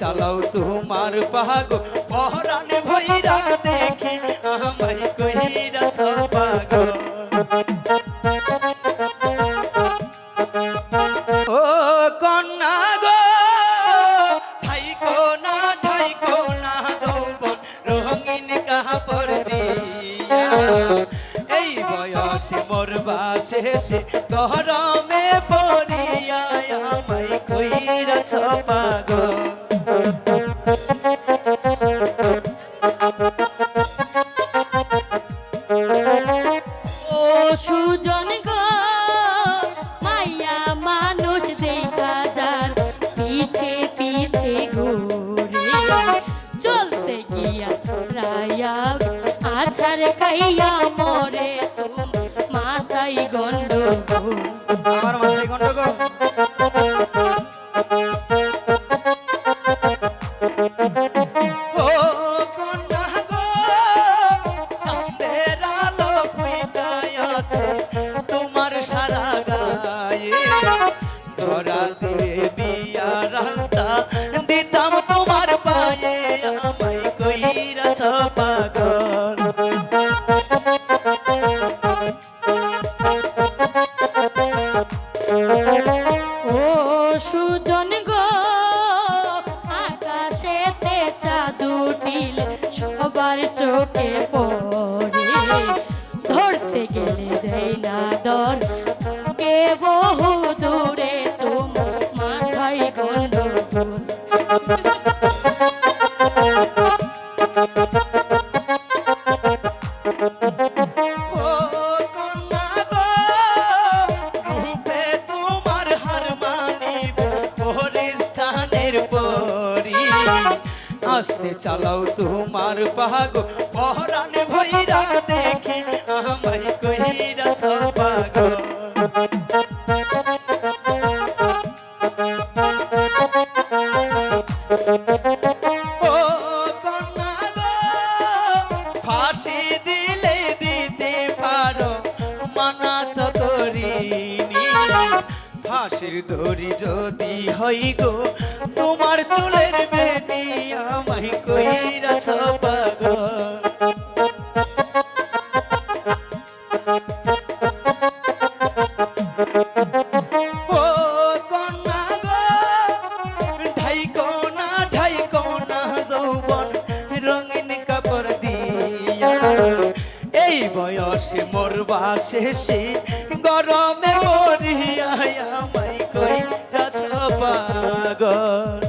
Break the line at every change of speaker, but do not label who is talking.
চালাও তোমার পাগ। পহরানে ভৈরা দেখি আমায় কইরা পাগ ও কন্যা গো, ঠাইকো না ঠাইকো না যৌবন, রঙিন কাপড় দিয়া। এই বয়সে মরবা শেষে গরমে পড়িয়া ছপাগ
ও মানুষ দেখা পিছে ঘুরে চলতে গিয়া রায়া আছার খাইয়া মরে, মাথায় গন্ডগোল।
আমার মাথায় গন্ডগোল?
সুজন গো, আকাশেতে চাঁদুটিল সবার চোখে পড়ে ধরতে গেলে দেই না দর কে বহু দূরে তুম মাথায় গন্ডগোল
ও আস্তে চালাও তোমার পাগ। পহরানে ভৈরা দেখি আমাই কইরা পাগ। কন্যা ফাঁসির দড়ি যদি হই গো, তোমার চুলের বেনি আমায় কইরা পাগল এই বয়সে মরবা শেষে গরমে মরিয়া আমায় কই রাজা পাগল।